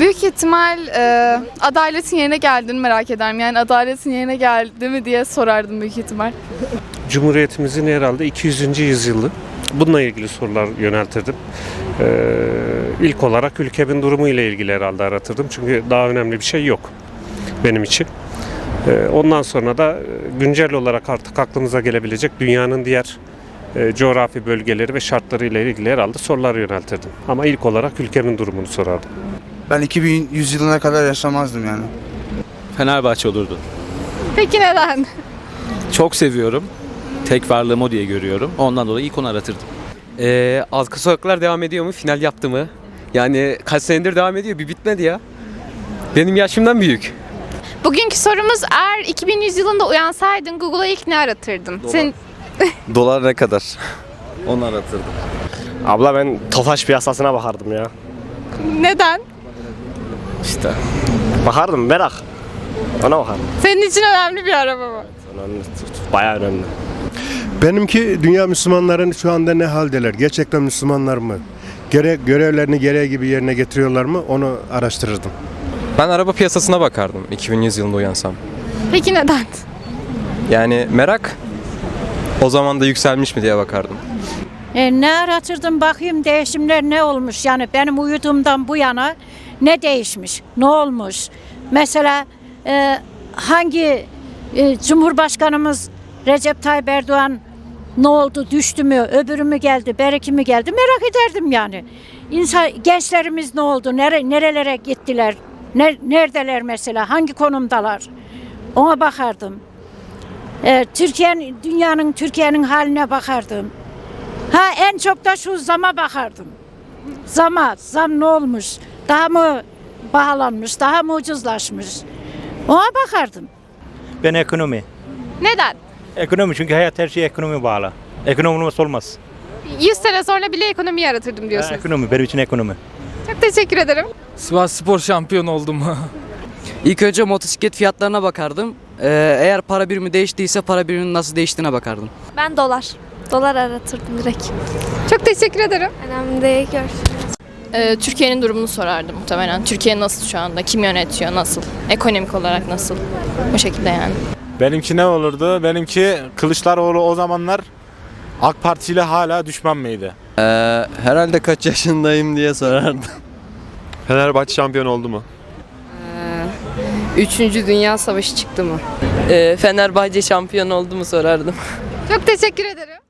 Büyük ihtimal e, adaletin yerine geldiğini merak ederim. Yani adaletin yerine geldi mi diye sorardım büyük ihtimal. Cumhuriyetimizin herhalde 200. yüzyılı. Bununla ilgili sorular yöneltirdim. Ee, ilk olarak ülkemin durumu ile ilgili herhalde aratırdım. Çünkü daha önemli bir şey yok benim için. Ee, ondan sonra da e, güncel olarak artık aklımıza gelebilecek dünyanın diğer e, coğrafi bölgeleri ve şartları ile ilgili herhalde sorular yöneltirdim. Ama ilk olarak ülkemin durumunu sorardım. Ben 2100 yılına kadar yaşamazdım yani. Fenerbahçe olurdu. Peki neden? Çok seviyorum. Tek varlığım o diye görüyorum. Ondan dolayı ilk onu aratırdım. Ee, Arka Sokaklar devam ediyor mu? Final yaptı mı? Yani kaç senedir devam ediyor? Bir bitmedi ya. Benim yaşımdan büyük. Bugünkü sorumuz eğer 2100 yılında uyansaydın Google'a ilk ne aratırdın? Senin Dolar ne kadar? Onu aratırdım. Abla ben Tofaş piyasasına bakardım ya. neden? İşte bakardım merak. Ona bakardım. Senin için önemli bir araba mı? Önemli. Bayağı önemli. Benimki dünya Müslümanların şu anda ne haldeler? Gerçekten Müslümanlar mı? Gere, görevlerini gereği gibi yerine getiriyorlar mı? Onu araştırırdım. Ben araba piyasasına bakardım 2100 yılında uyansam. Peki neden? Yani merak o zaman da yükselmiş mi diye bakardım. E, ne aratırdım bakayım değişimler ne olmuş yani benim uyuduğumdan bu yana ne değişmiş ne olmuş mesela e, hangi e, Cumhurbaşkanımız Recep Tayyip Erdoğan ne oldu düştü mü öbürü mü geldi bereki mi geldi merak ederdim yani. İnsan, gençlerimiz ne oldu nere, nerelere gittiler ne, neredeler mesela hangi konumdalar ona bakardım. E, Türkiye'nin dünyanın Türkiye'nin haline bakardım. Ha en çok da şu zama bakardım. Zama, zam ne olmuş? Daha mı pahalanmış, daha mı ucuzlaşmış? Ona bakardım. Ben ekonomi. Neden? Ekonomi çünkü hayat her şey ekonomi bağlı. Ekonomi olmazsa olmaz. 100 sene sonra bile ekonomiyi aratırdım Ha, diyorsun. ekonomi benim için ekonomi. Çok teşekkür ederim. Sivas Spor şampiyon oldum. İlk önce motosiklet fiyatlarına bakardım. Ee, eğer para birimi değiştiyse para biriminin nasıl değiştiğine bakardım. Ben dolar. Dolar aratırdım direkt. Çok teşekkür ederim. Önemli değil. Görüşürüz. Ee, Türkiye'nin durumunu sorardım muhtemelen. Türkiye nasıl şu anda? Kim yönetiyor? Nasıl? Ekonomik olarak nasıl? Bu şekilde yani. Benimki ne olurdu? Benimki Kılıçdaroğlu o zamanlar AK Parti ile hala düşman mıydı? Ee, herhalde kaç yaşındayım diye sorardım. Fenerbahçe şampiyon oldu mu? Üçüncü Dünya Savaşı çıktı mı? Ee, Fenerbahçe şampiyon oldu mu sorardım. Çok teşekkür ederim.